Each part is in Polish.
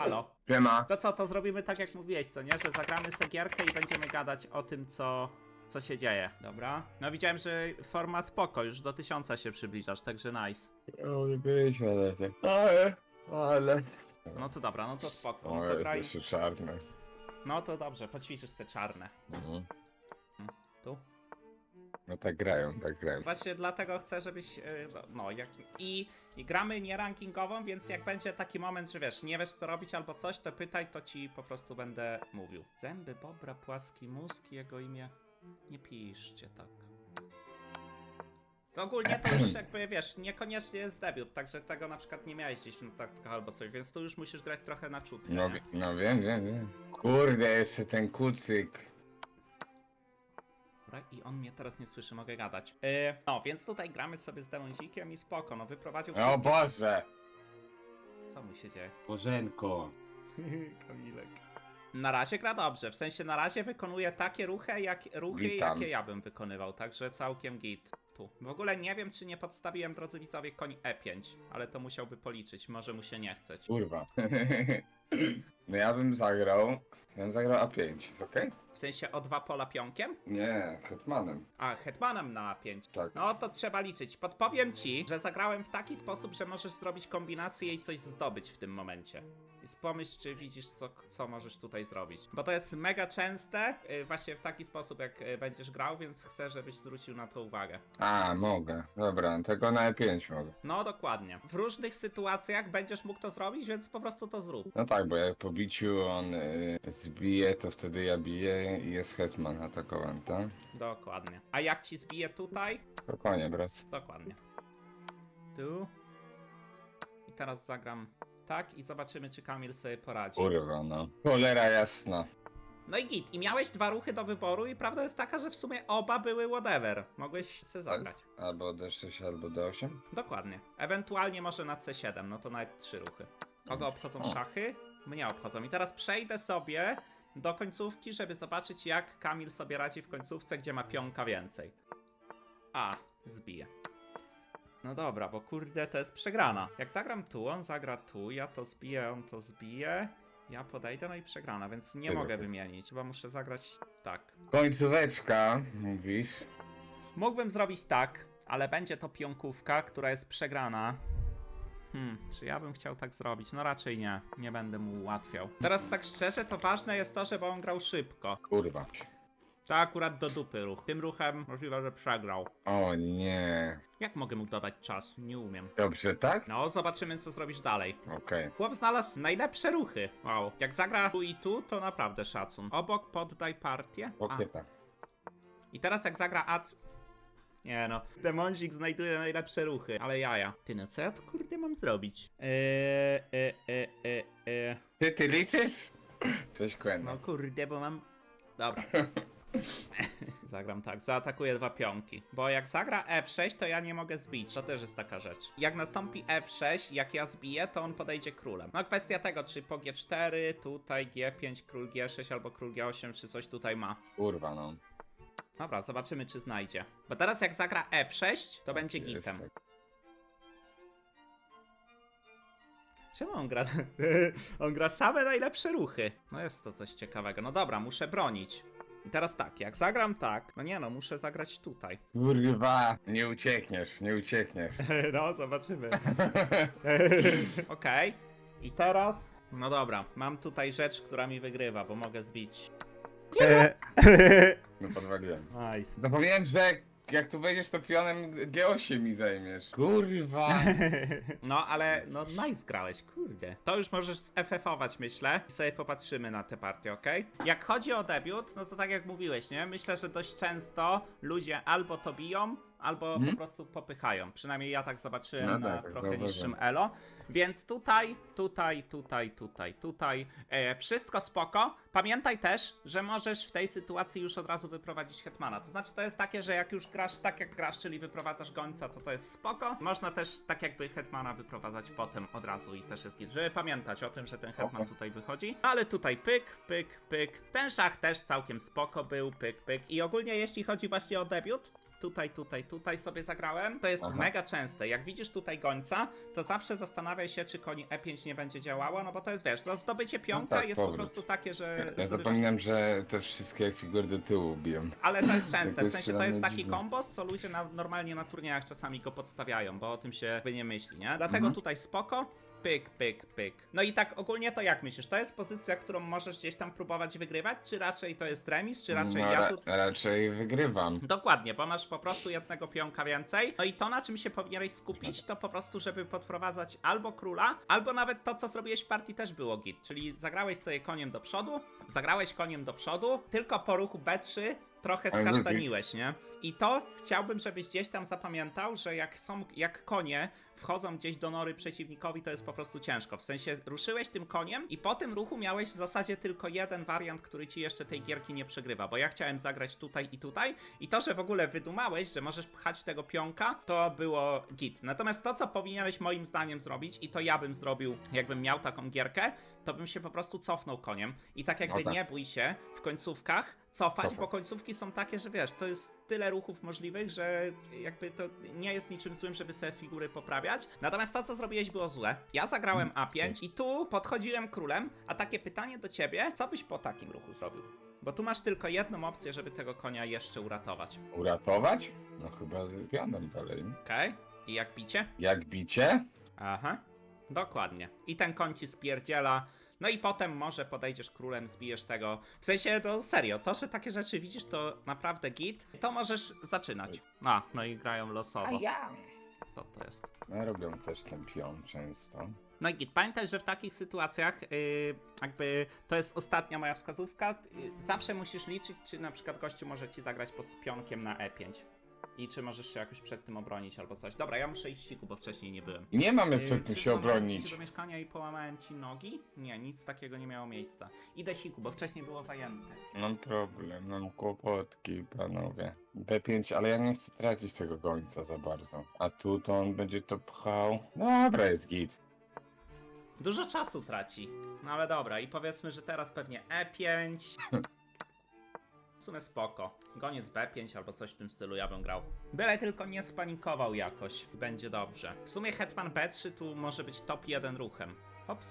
Halo. Siema. To co, to zrobimy tak jak mówiłeś, co nie? Że zagramy sobie gierkę i będziemy gadać o tym, co, co się dzieje. Dobra. No widziałem, że forma spoko, już do tysiąca się przybliżasz, także nice. O, nie ale tak. Ale, ale. No to dobra, no to spoko. O, No to jest graj. jeszcze czarny. No to dobrze, poćwiczysz te czarne. Mhm. Tu. No tak grają, tak grają. Właśnie dlatego chcę, żebyś. yy, no, No, jak. I, I gramy nie rankingową, więc jak będzie taki moment, że wiesz, nie wiesz co robić albo coś, to pytaj, to ci po prostu będę mówił. Zęby Bobra, płaski mózg, jego imię. Nie piszcie tak. To ogólnie to już jakby wiesz, niekoniecznie jest debiut, także tego na przykład nie miałeś gdzieś w notatkach albo coś, więc tu już musisz grać trochę na czutkę. No, nie? wi- no wiem, wiem, wiem. Kurde, jeszcze ten kucyk. Dobra, I on mnie teraz nie słyszy, mogę gadać. Yy, no, więc tutaj gramy sobie z demonzikiem i spoko, no wyprowadził O wszystkich- Boże! Co mu się dzieje? Bożenko. Kamilek. Na razie gra dobrze, w sensie na razie wykonuje takie ruchy, jak, ruchy Witam. jakie ja bym wykonywał, także całkiem git. Tu. W ogóle nie wiem, czy nie podstawiłem, drodzy widzowie, koń E5, ale to musiałby policzyć, może mu się nie chceć. Kurwa. No ja bym zagrał. Ja bym zagrał A5, jest okej? W sensie o dwa pola pionkiem? Nie, hetmanem. A, hetmanem na A5. Tak. No to trzeba liczyć. Podpowiem ci, że zagrałem w taki sposób, że możesz zrobić kombinację i coś zdobyć w tym momencie. Pomyśl, czy widzisz, co, co możesz tutaj zrobić. Bo to jest mega częste, y, właśnie w taki sposób, jak y, będziesz grał, więc chcę, żebyś zwrócił na to uwagę. A, mogę. Dobra, tego na E5 mogę. No dokładnie. W różnych sytuacjach będziesz mógł to zrobić, więc po prostu to zrób. No tak, bo jak po biciu on y, zbije, to wtedy ja biję i jest hetman atakowany, tak? Dokładnie. A jak ci zbije tutaj? Spokojnie, brat. Dokładnie. Tu. I teraz zagram tak i zobaczymy, czy Kamil sobie poradzi. Kurwa, no. Cholera jasna. No i git. I miałeś dwa ruchy do wyboru i prawda jest taka, że w sumie oba były whatever. Mogłeś se zagrać. Albo D6, albo D8. Dokładnie. Ewentualnie może na C7, no to nawet trzy ruchy. Kogo obchodzą O. szachy? Mnie obchodzą. I teraz przejdę sobie do końcówki, żeby zobaczyć jak Kamil sobie radzi w końcówce, gdzie ma pionka więcej. A, zbije. No dobra, bo kurde, to jest przegrana. Jak zagram tu, on zagra tu, ja to zbiję, on to zbije. Ja podejdę, no i przegrana, więc nie Ty mogę wymienić, chyba muszę zagrać tak. Końcóweczka, mówisz. Mógłbym zrobić tak, ale będzie to pionkówka, która jest przegrana. Hmm, czy ja bym chciał tak zrobić? No raczej nie, nie będę mu ułatwiał. Teraz tak szczerze, to ważne jest to, żeby on grał szybko. Kurwa. To akurat do dupy ruch. Tym ruchem możliwe, że przegrał. O nie. Jak mogę mu dodać czas? Nie umiem. Dobrze, tak? No, zobaczymy co zrobisz dalej. Okej. Chłop znalazł najlepsze ruchy. Wow. Jak zagra tu i tu, to naprawdę szacun. Obok poddaj partię. A, tak. I teraz jak zagra AC... Nie no, demonzik znajduje najlepsze ruchy, ale jaja. Ty no, co ja to kurde mam zrobić? Eee, e, e, e, e. Ty, ty liczysz? Cześć, Quen. No kurde, bo mam... Dobra. Zagram tak, zaatakuję dwa pionki. Bo jak zagra F6, to ja nie mogę zbić, to też jest taka rzecz. Jak nastąpi F6, jak ja zbiję, to on podejdzie królem. No kwestia tego, czy po G4, tutaj G5, król G6 albo król G8, czy coś tutaj ma. Kurwa, no. Dobra, zobaczymy czy znajdzie. Bo teraz jak zagra F6, to będzie Jest gitem. tak. Czemu on gra? on gra same najlepsze ruchy. No jest to coś ciekawego. No dobra, muszę bronić. I teraz tak, jak zagram tak, no nie no, muszę zagrać tutaj. Kurwa. Nie uciekniesz, nie uciekniesz. no, zobaczymy. Okej. I teraz. No dobra, mam tutaj rzecz, która mi wygrywa, bo mogę zbić. No podwaliłem. nice. Zapomniałem, że jak tu wejdziesz, to pionem G8 mi zajmiesz. Kurwa. No, ale no nice grałeś, kurde. To już możesz FF-ować, myślę. I sobie popatrzymy na tę partię, ok? Jak chodzi o debiut, no to tak jak mówiłeś, nie? Myślę, że dość często ludzie albo to biją, albo po prostu popychają. Przynajmniej ja tak zobaczyłem No na tak, trochę niższym elo. Więc tutaj, tutaj, tutaj, tutaj, tutaj. E, wszystko spoko. Pamiętaj też, że możesz w tej sytuacji już od razu wyprowadzić Hetmana. To znaczy, to jest takie, że jak już grasz tak jak grasz, czyli wyprowadzasz gońca, to to jest spoko. Można też tak jakby Hetmana wyprowadzać potem od razu i też jest git. Żeby pamiętać o tym, że ten Hetman tutaj wychodzi. Ale tutaj pyk, pyk, pyk. Ten szach też całkiem spoko był, pyk, pyk. I ogólnie jeśli chodzi właśnie o debiut, tutaj, tutaj, tutaj sobie zagrałem. To jest Aha. mega częste. Jak widzisz tutaj gońca, to zawsze zastanawiaj się, czy koń E5 nie będzie działało, no bo to jest, wiesz, to zdobycie pionka tak, jest po prostu takie, że... Ja zapominam, że te wszystkie figury do tyłu biją. Ale to jest częste, w sensie to jest taki dziwne. kombos, co ludzie na, normalnie na turniejach czasami go podstawiają, bo o tym się nie myśli, nie? Dlatego Mhm. tutaj spoko, pyk, pyk, pyk. No i tak ogólnie to jak myślisz, to jest pozycja, którą możesz gdzieś tam próbować wygrywać, czy raczej to jest remis, czy raczej no, ja ra- tu... raczej wygrywam. Dokładnie, bo masz po prostu jednego pionka więcej. No i to, na czym się powinieneś skupić, to po prostu, żeby podprowadzać albo króla, albo nawet to, co zrobiłeś w partii też było git. Czyli zagrałeś sobie koniem do przodu, zagrałeś koniem do przodu, tylko po ruchu B3 trochę skasztaniłeś, nie? I to chciałbym, żebyś gdzieś tam zapamiętał, że jak są, jak konie wchodzą gdzieś do nory przeciwnikowi, to jest po prostu ciężko. W sensie ruszyłeś tym koniem i po tym ruchu miałeś w zasadzie tylko jeden wariant, który ci jeszcze tej gierki nie przegrywa, bo ja chciałem zagrać tutaj i tutaj i to, że w ogóle wydumałeś, że możesz pchać tego pionka, to było git. Natomiast to, co powinieneś moim zdaniem zrobić i to ja bym zrobił, jakbym miał taką gierkę, to bym się po prostu cofnął koniem i tak jakby No tak. nie bój się w końcówkach cofać, Cofać. bo końcówki są takie, że wiesz, to jest tyle ruchów możliwych, że jakby to nie jest niczym złym, żeby sobie figury poprawiać. Natomiast to, co zrobiłeś, było złe. Ja zagrałem A5 i tu podchodziłem królem, a takie pytanie do ciebie, co byś po takim ruchu zrobił? Bo tu masz tylko jedną opcję, żeby tego konia jeszcze uratować. Uratować? No chyba z pianem dalej. Okej? I jak bicie? Jak bicie? Aha, dokładnie. I ten koń ci spierdziela. No i potem może podejdziesz królem, zbijesz tego. W sensie, to serio, to, że takie rzeczy widzisz, to naprawdę git. To możesz zaczynać. A, no i grają losowo. ja. To to jest. No, robią też ten pion często. No i git, pamiętaj, że w takich sytuacjach yy, jakby to jest ostatnia moja wskazówka. Yy, zawsze musisz liczyć, czy na przykład gościu może ci zagrać po z pionkiem na E5. I czy możesz się jakoś przed tym obronić albo coś. Dobra, ja muszę iść siku, bo wcześniej nie byłem. Nie mamy przed tym czy się ci obronić. się do mieszkania i połamałem ci nogi? Nie, nic takiego nie miało miejsca. Idę siku, bo wcześniej było zajęte. Mam problem, mam kłopotki, panowie. B5, ale ja nie chcę tracić tego gońca za bardzo. A tu to on będzie to pchał. Dobra, jest git. Dużo czasu traci. No ale dobra, i powiedzmy, że teraz pewnie E5. W sumie spoko. Goniec B5 albo coś w tym stylu ja bym grał. Byle tylko nie spanikował jakoś. Będzie dobrze. W sumie Hetman B3 tu może być top 1 ruchem. Hops.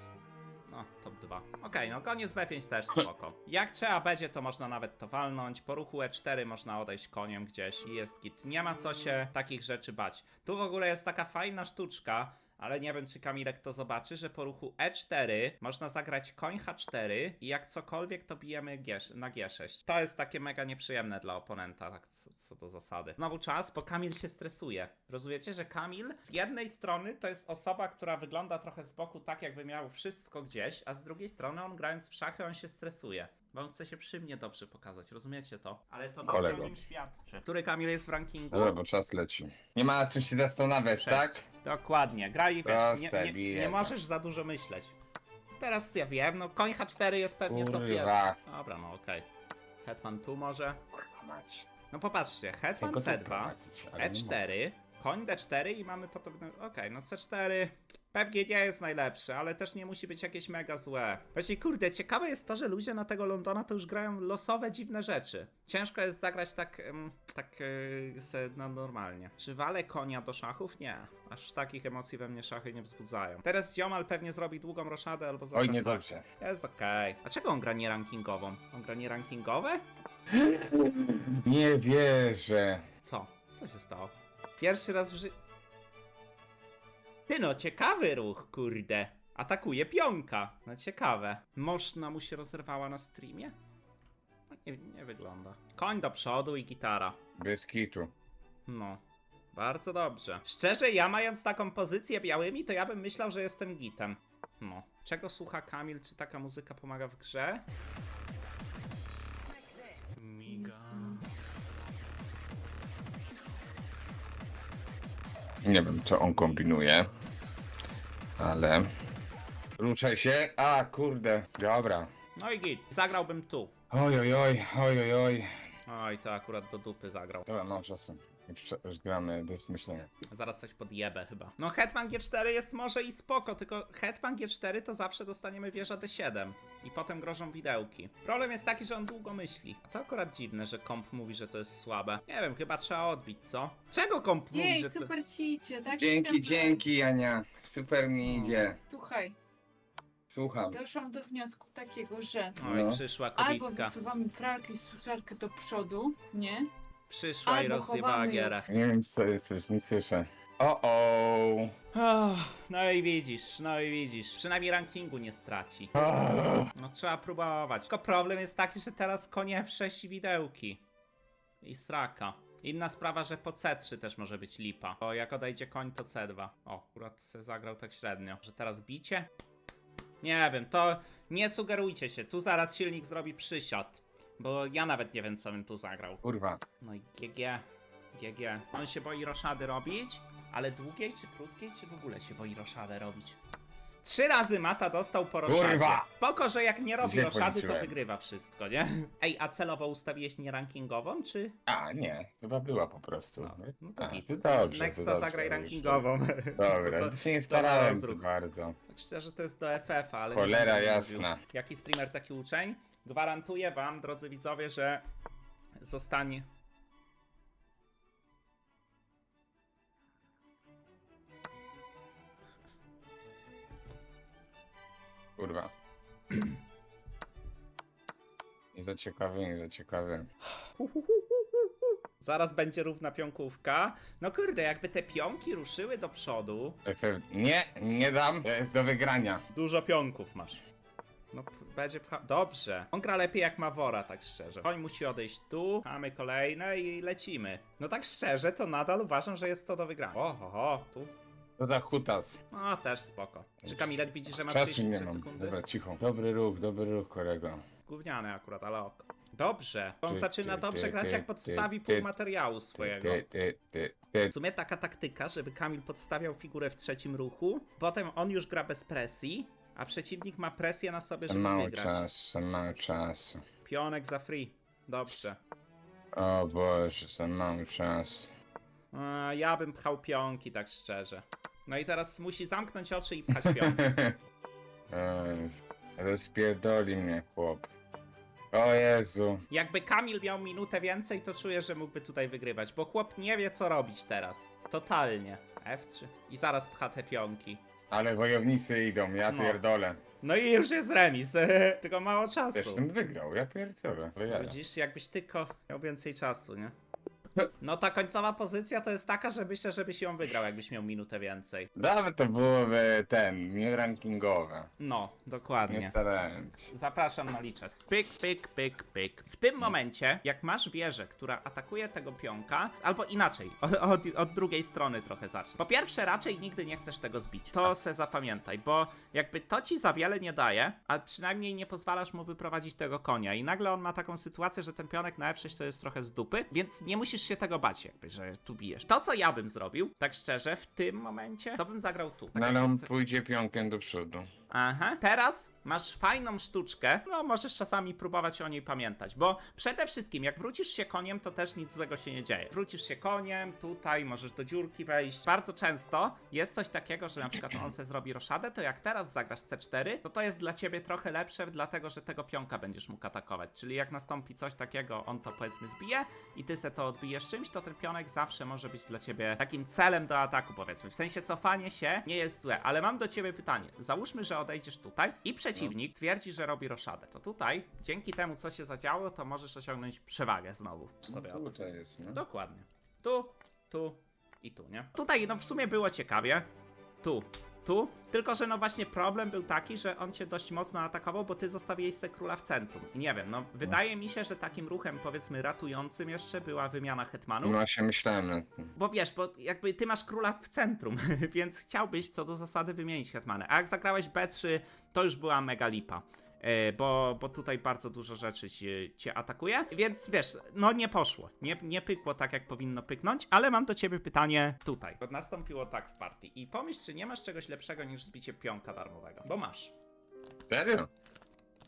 No, top 2. Okej, no koniec B5 też spoko. Jak trzeba będzie, to można nawet to walnąć. Po ruchu E4 można odejść koniem gdzieś i jest git. Nie ma co się takich rzeczy bać. Tu w ogóle jest taka fajna sztuczka, ale nie wiem, czy Kamilek to zobaczy, że po ruchu E4 można zagrać koń H4 i jak cokolwiek to bijemy na G6. To jest takie mega nieprzyjemne dla oponenta, tak co, co do zasady. Znowu czas, bo Kamil się stresuje. Rozumiecie, że Kamil z jednej strony to jest osoba, która wygląda trochę z boku tak, jakby miał wszystko gdzieś, a z drugiej strony on grając w szachy, on się stresuje. Bo on chce się przy mnie dobrze pokazać, rozumiecie to? Ale to dobrze Kolego. o nim świadczy. Który Kamil jest w rankingu? Dobra, bo czas leci. Nie ma nad czym się zastanawiać, Sześć. tak? Dokładnie, graj i wiesz, nie, Proste, nie, bije nie możesz za dużo myśleć. Teraz ja wiem, no koń H4 jest pewnie top 1. Kurwa. Dobra, no okej. Hetman tu może. Kurwa mać. No popatrzcie, Hetman Tylko tu C2, prowadzić, ale nie mogę. E4, koń D4 i mamy potem... Okej, no C4 pewnie nie jest najlepszy, ale też nie musi być jakieś mega złe. Właśnie kurde, ciekawe jest to, że ludzie na tego Londona to już grają losowe, dziwne rzeczy. Ciężko jest zagrać tak, em, tak yy, se, no, normalnie. Czy walę konia do szachów? Nie. Aż takich emocji we mnie szachy nie wzbudzają. Teraz Dziomal pewnie zrobi długą roszadę albo zagra Oj, tak. niedobrze. Jest okej. A czego on gra nie rankingową? On gra nie rankingowe? Nie wierzę. Co? Co się stało? Pierwszy raz w życiu. Ty no, ciekawy ruch, kurde. Atakuje pionka. No ciekawe. Moszna mu się rozerwała na streamie? No, nie, nie wygląda. Koń do przodu i gitara. Bez kitu. No. Bardzo dobrze. Szczerze, ja mając taką pozycję białymi, to ja bym myślał, że jestem gitem. No. Czego słucha Kamil? Czy taka muzyka pomaga w grze? Nie wiem, co on kombinuje. Ale... Ruszaj się. A, kurde. Dobra. No i git. Zagrałbym tu. Oj, oj, oj, oj, oj, oj. Oj, to akurat do dupy zagrał. Dobra, mam czasem. Już, gramy bez myślenia. Zaraz coś podjebę chyba. No Hetman G4 jest może i spoko, tylko Hetman G4 to zawsze dostaniemy wieża D7 i potem grożą widełki. Problem jest taki, że on długo myśli. A to akurat dziwne, że komp mówi, że to jest słabe. Nie wiem, chyba trzeba odbić, co? Czego komp mówi, Jej, że to... super ci idzie, tak? Dzięki, dzięki Jania. Super mi idzie. Słuchaj, Słucham. doszłam do wniosku takiego, że Oj, No. przyszła albo kobitka. wysuwamy pralkę i suszarkę do przodu, nie? Przyszła i albo rozjebała chowamy gierę. Nie wiem co jesteś, nie słyszę. O o. Ach, No i widzisz, no i widzisz. Przynajmniej rankingu nie straci. No trzeba próbować. Tylko problem jest taki, że teraz konie w 6 widełki. I straka. Inna sprawa, że po C3 też może być lipa. Bo jak odejdzie koń, to C2. O, akurat se zagrał tak średnio. Że teraz bicie? Nie wiem, to nie sugerujcie się. Tu zaraz silnik zrobi przysiad. Bo ja nawet nie wiem, co bym tu zagrał. Kurwa. No i GG. GG. On się boi roszady robić, ale długiej czy krótkiej, czy w ogóle się boi roszadę robić? Trzy razy Mata dostał po roszadzie. Kurwa! Spoko, że jak nie robi Źle roszady, to wygrywa wszystko, nie? Ej, a celowo ustawiłeś nierankingową, czy? A, nie. Chyba była po prostu. No, no to A, git. to dobrze. to Nexta dobrze, zagraj już. rankingową. Dobra, To- to, się nie to starałem za bardzo. Tak szczerze, to jest do FF-a, ale... nie Cholera będę jasna. Jaki streamer, taki uczeń? Gwarantuję wam, drodzy widzowie, że zostanie... Kurwa. Nie za ciekawy, nie za ciekawy. Zaraz będzie równa pionkówka. No kurde, jakby te pionki ruszyły do przodu, FF... Nie, nie dam. To jest do wygrania. dużo pionków masz. No, p- będzie pcha... Dobrze. On gra lepiej jak ma wora, tak szczerze. Koń musi odejść tu, mamy kolejne i lecimy. No tak szczerze, to nadal uważam, że jest to do wygrania. Oho, ho, tu. To za hutas. No, też spoko. Czy Kamilek widzi, że ma Czasu 33 nie mam. sekundy? Dobra, cicho. Dobry ruch, dobry ruch, kolego. Gówniane akurat, ale oko. Dobrze. On Ty, zaczyna ty, dobrze ty, grać, ty, jak ty, podstawi ty, pół ty, materiału Ty, swojego. ty, ty, ty, ty. W sumie taka taktyka, żeby Kamil podstawiał figurę w trzecim ruchu, potem on już gra bez presji, a przeciwnik ma presję na sobie, Za żeby mało wygrać. czasu, za mało czasu. Pionek za free. Dobrze. O Boże, za mało czasu. A, ja bym pchał pionki, tak szczerze. No i teraz musi zamknąć oczy i pchać pionki. O Jezu. Rozpierdoli mnie chłop. O Jezu. Jakby Kamil miał minutę więcej, to czuję, że mógłby tutaj wygrywać, bo chłop nie wie, co robić teraz. Totalnie. F3. I zaraz pcha te pionki. Ale wojownicy idą, ja No. pierdolę. No i już jest remis, tylko mało czasu. ten wygrał, ja pierdolę. Ja. Widzisz, jakbyś tylko miał więcej czasu, nie? No ta końcowa pozycja to jest taka, że myślę, żebyś ją wygrał, jakbyś miał minutę więcej. Nawet to byłoby ten, nie rankingowe. No, Nie dokładnie. starałem się. Zapraszam na liczes. Pyk, pyk, pyk, pyk. W tym momencie, jak masz wieżę, która atakuje tego pionka, albo inaczej, od, od, od drugiej strony trochę zacznij. Po pierwsze, raczej nigdy nie chcesz tego zbić. To se zapamiętaj, bo jakby to ci za wiele nie daje, a przynajmniej nie pozwalasz mu wyprowadzić tego konia. I nagle on ma taką sytuację, że ten pionek na F6 to jest trochę z dupy, więc nie musisz się tego bać, jakby, że tu bijesz. To, co ja bym zrobił, tak szczerze, w tym momencie, to bym zagrał tu. Tak No jak ale on chcę- pójdzie pionkiem do przodu. Aha. Teraz masz fajną sztuczkę. No, możesz czasami próbować o niej pamiętać, bo przede wszystkim, jak wrócisz się koniem, to też nic złego się nie dzieje. Wrócisz się koniem, tutaj możesz do dziurki wejść. Bardzo często jest coś takiego, że na przykład on se zrobi roszadę, to jak teraz zagrasz C4, to to jest dla ciebie trochę lepsze, dlatego że tego pionka będziesz mógł atakować. Czyli jak nastąpi coś takiego, on to powiedzmy zbije i ty se to odbijesz czymś, to ten pionek zawsze może być dla ciebie takim celem do ataku, powiedzmy. W sensie cofanie się nie jest złe, ale mam do ciebie pytanie. Załóżmy, że odejdziesz tutaj i przeciwnik twierdzi, że robi roszadę. To tutaj, dzięki temu, co się zadziało, to możesz osiągnąć przewagę znowu. Sobie o to tutaj jest, no. Dokładnie. Tu, tu i tu, nie? Tutaj, no w sumie było ciekawie. Tu, tu. Tylko, że no właśnie problem był taki, że on cię dość mocno atakował, bo ty zostawiłeś se króla w centrum. I nie wiem, no wydaje mi się, że takim ruchem, powiedzmy, ratującym jeszcze była wymiana hetmanów. No właśnie myślałem nad tym. Bo wiesz, bo jakby ty masz króla w centrum, więc chciałbyś co do zasady wymienić hetmanę. A jak zagrałeś B3, to już była mega lipa. E, Bo, bo tutaj bardzo dużo rzeczy ci, cię atakuje, więc wiesz, no nie poszło, nie, nie pykło tak jak powinno pyknąć, ale mam do ciebie pytanie tutaj. Nastąpiło tak w partii i pomyśl, czy nie masz czegoś lepszego niż zbicie pionka darmowego, bo masz. Serio?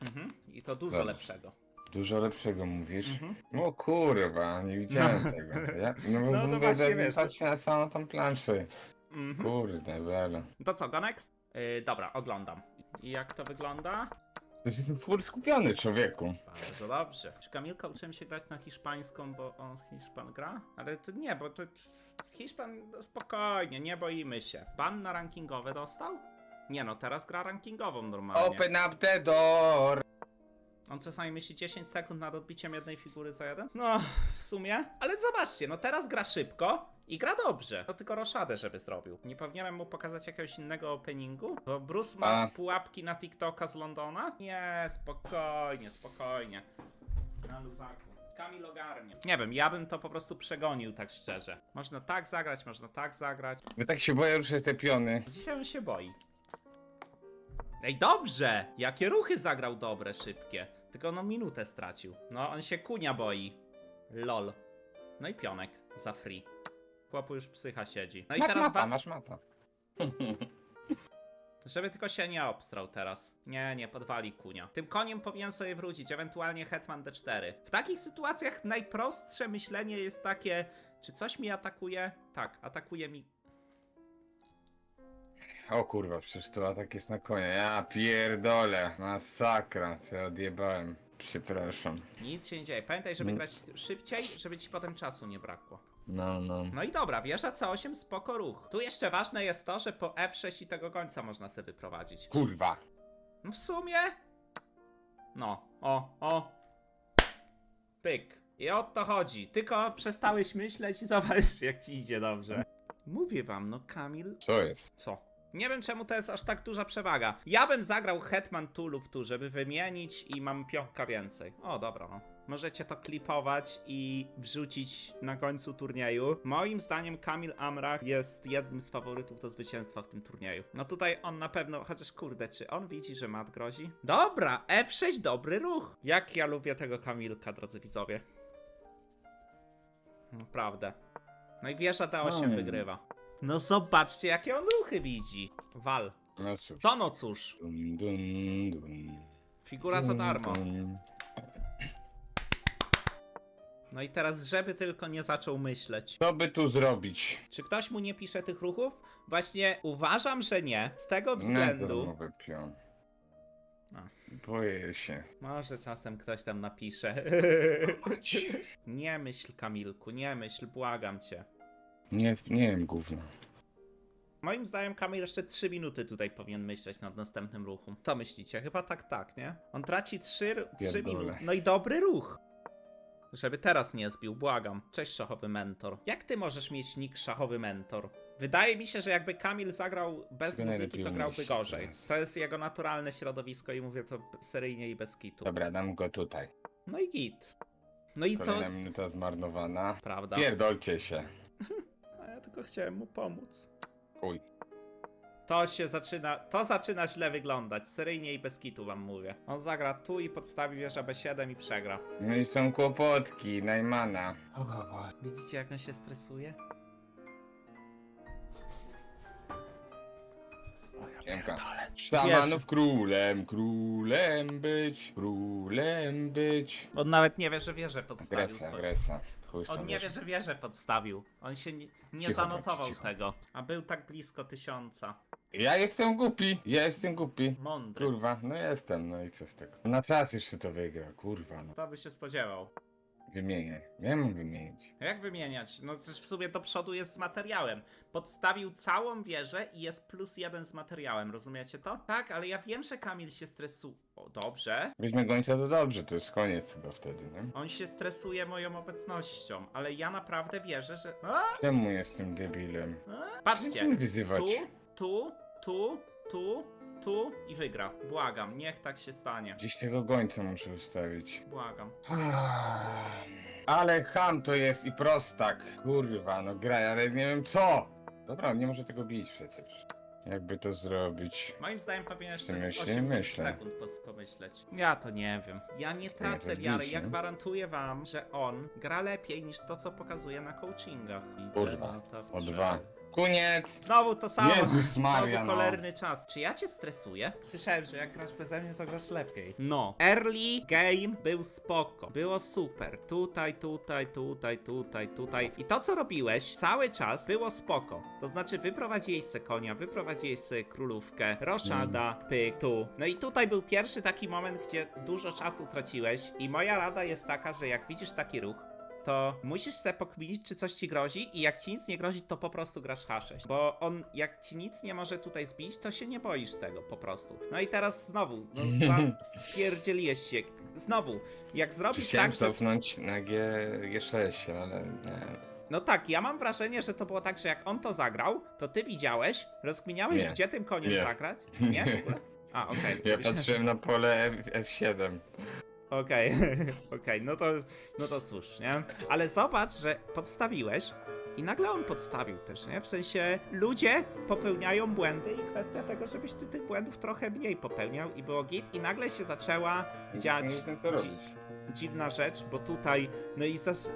Mhm. I to dużo Dobra. lepszego. Dużo lepszego mówisz. Mhm. O kurwa, nie widziałem tego. To Ja, no bo No to właśnie, wiesz, patrzę na samą tą planszę. Mhm. Kurde, bele. To co, go next? Yy, dobra, oglądam. I jak to wygląda? Już jestem full skupiony, człowieku. Bardzo dobrze. Czy Kamilka uczyłem się grać na hiszpańską, bo on Hiszpan gra? Ale to nie, bo to Hiszpan no spokojnie, nie boimy się. Ban na rankingowe dostał? Nie no, teraz gra rankingową normalnie. Open up the door! On czasami myśli 10 sekund nad odbiciem jednej figury za jeden? No, w sumie. Ale zobaczcie, no teraz gra szybko i gra dobrze. To tylko roszadę, żeby zrobił. Nie powinienem mu pokazać jakiegoś innego openingu? Bo Bruce ma A. pułapki na TikToka z Londona? Nie, spokojnie, spokojnie. Na luzaku. Kamil ogarnie. Nie wiem, ja bym to po prostu przegonił, tak szczerze. Można tak zagrać, można tak zagrać. Ja tak się boję ruszać te piony. Dzisiaj on się boi. Ej, dobrze! Jakie ruchy zagrał dobre, szybkie. Tylko no minutę stracił. No, on się kunia boi. Lol. No i pionek za free. Chłopu już psycha siedzi. No i masz teraz mata, wa- masz mata. Żeby tylko się nie obstrał teraz. Nie, nie, podwali kunia. Tym koniem powinien sobie wrócić, ewentualnie Hetman D4. W takich sytuacjach najprostsze myślenie jest takie, czy coś mi atakuje? Tak, atakuje mi O kurwa, przecież to atak jest na konia. Ja pierdolę. Masakra, się odjebałem. Przepraszam. Nic się nie dzieje. Pamiętaj, żeby grać szybciej, żeby ci potem czasu nie brakło. No, no. No i dobra, wieża C8, spoko ruch. Tu jeszcze ważne jest to, że po F6 i tego końca można sobie wyprowadzić. Kurwa. No w sumie... No, o, o. Pyk. I o to chodzi. Tylko przestałeś myśleć i zobacz, jak ci idzie dobrze. Mówię wam, no Kamil... Co jest? Co? Nie wiem czemu to jest aż tak duża przewaga. Ja bym zagrał Hetman tu lub tu, żeby wymienić i mam pionka więcej. O, dobra, no. Możecie to klipować i wrzucić na końcu turnieju. Moim zdaniem Kamil Amrach jest jednym z faworytów do zwycięstwa w tym turnieju. No tutaj on na pewno, chociaż kurde, czy on widzi, że mat grozi? Dobra, F6, dobry ruch. Jak ja lubię tego Kamilka, drodzy widzowie. Naprawdę. No i wieża D8 Hmm. wygrywa. No zobaczcie, jakie on ruchy widzi. Wal. No cóż. To no cóż, figura za darmo. No i teraz, żeby tylko nie zaczął myśleć. Co by tu zrobić? Czy ktoś mu nie pisze tych ruchów? Właśnie uważam, że nie. Z tego to względu. nowy pion. A. Boję się. Może czasem ktoś tam napisze. nie myśl, Kamilku, nie myśl, błagam cię. Nie, nie wiem, gówno. Moim zdaniem Kamil jeszcze 3 minuty tutaj powinien myśleć nad następnym ruchem. Co myślicie? Chyba tak, tak, nie? On traci 3, 3 Pierdolę. minuty. No i dobry ruch. Żeby teraz nie zbił, błagam. Cześć, szachowy mentor. Jak ty możesz mieć nick szachowy mentor? Wydaje mi się, że jakby Kamil zagrał bez muzyki, najlepiej to grałby gorzej. teraz. To jest jego naturalne środowisko i mówię to seryjnie i bez kitu. Dobra, dam go tutaj. No i git. No i to... Kolejna minuta zmarnowana. Prawda. Pierdolcie się. A ja tylko chciałem mu pomóc. Uj. To się zaczyna, to zaczyna źle wyglądać, seryjnie i bez kitu wam mówię. On zagra tu i podstawi wieżę B7 i przegra. No i są kłopotki, Najmana. Widzicie jak on się stresuje? Siemka. Szamanów królem, królem być, królem być. On nawet nie wie, że wieżę podstawił Agresja, swoją. Chuj On nie wie, że wieżę podstawił. On się nie, nie Cicho zanotował cicho. tego. A był tak blisko tysiąca. Ja jestem głupi, ja jestem głupi. Mądry. Kurwa, no jestem, no i co z tego. Na czas jeszcze to wygra, kurwa, no. Kto by się spodziewał? Wymienię. Ja mam wymienić. Jak wymieniać? No też w sumie do przodu jest z materiałem. Podstawił całą wieżę i jest plus jeden z materiałem, rozumiecie to? Tak, ale ja wiem, że Kamil się stresuje. O, dobrze. Weźmy gońca to dobrze, to jest koniec chyba wtedy, nie? On się stresuje moją obecnością, ale ja naprawdę wierzę, że. A? Czemu jestem debilem? A? Patrzcie! Nie wyzywać. Tu, tu, tu, tu, tu i wygra. Błagam, niech tak się stanie. Gdzieś tego gońca muszę ustawić. Błagam. Ale ham to jest i prostak. Kurwa, no graj, ale nie wiem co. Dobra, nie może tego bić przecież. Jakby to zrobić? Moim zdaniem pewnie jeszcze Myślę, z 8 myślę. sekund pos- pomyśleć. Ja to nie wiem. Ja nie tracę to wiary. Ja gwarantuję wam, że on gra lepiej niż to, co pokazuje na coachingach. I Kurwa, ten to w o dwa. Koniec! Znowu to samo. Jezus Maria, Znowu no. cholerny czas. Czy ja cię stresuję? Słyszałem, że jak grasz beze mnie, to grasz lepiej. No. Early game był spoko. Było super. Tutaj, tutaj, tutaj, tutaj, tutaj. I to, co robiłeś cały czas było spoko. To znaczy wyprowadziłeś se konia, wyprowadziłeś se królówkę, roszada, pyk, tu. No i tutaj był pierwszy taki moment, gdzie dużo czasu traciłeś i moja rada jest taka, że jak widzisz taki ruch, to musisz sobie pokminić, czy coś ci grozi i jak ci nic nie grozi, to po prostu grasz H6. Bo on, jak ci nic nie może tutaj zbić, to się nie boisz tego po prostu. No i teraz znowu, no się. Znowu, jak zrobisz Chciałem tak, że... cofnąć na G G6, ale nie. No tak, ja mam wrażenie, że to było tak, że jak on to zagrał, to ty widziałeś, rozkminiałeś, Nie. gdzie tym koniem Nie. zagrać? Nie? W ogóle? A, okej. Ja patrzyłem na pole F F7. Okej, okej, no to, no to cóż, nie? Ale zobacz, że podstawiłeś i nagle on podstawił też, nie? W sensie ludzie popełniają błędy i kwestia tego, żebyś ty tych błędów trochę mniej popełniał i było git i nagle się zaczęła dziać Nie wiem co dzi- robić. dziwna rzecz, bo tutaj, no i zas...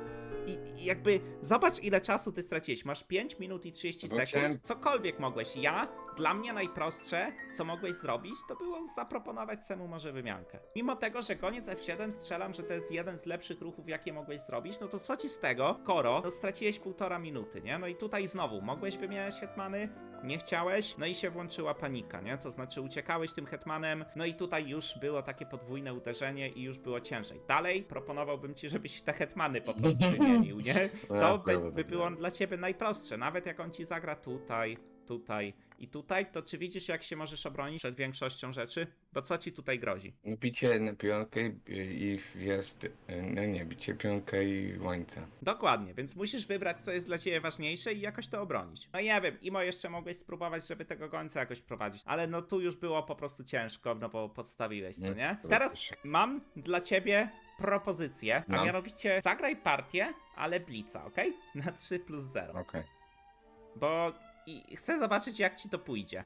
I, I jakby, zobacz ile czasu ty straciłeś. Masz 5 minut i 30 Bo sekund. chciałem- Cokolwiek mogłeś. Ja, dla mnie najprostsze, co mogłeś zrobić, to było zaproponować Semu może wymiankę. Mimo tego, że koniec F7 strzelam, że to jest jeden z lepszych ruchów, jakie mogłeś zrobić, no to co ci z tego, skoro no straciłeś półtora minuty, nie? No i tutaj znowu, mogłeś wymieniać hetmany, nie chciałeś, no i się włączyła panika, nie? To znaczy uciekałeś tym hetmanem, no i tutaj już było takie podwójne uderzenie i już było ciężej. Dalej proponowałbym ci, żebyś te hetmany po prostu wymienił, nie? To by, by było dla ciebie najprostsze. Nawet jak on ci zagra tutaj, tutaj i tutaj, to czy widzisz jak się możesz obronić przed większością rzeczy? Bo co ci tutaj grozi? No, Bicie na pionkę i- jest. No nie, bicie pionkę i łońca. Dokładnie, więc musisz wybrać, co jest dla ciebie ważniejsze i jakoś to obronić. No nie wiem, Imo jeszcze mogłeś spróbować, żeby tego gońca jakoś prowadzić, ale no tu już było po prostu ciężko, no bo podstawiłeś, co Nie, nie? to Teraz mam dla ciebie propozycję, a No. mianowicie zagraj partię, ale blica, ok? Na 3 plus 0. Okej. Bo i chcę zobaczyć, jak ci to pójdzie.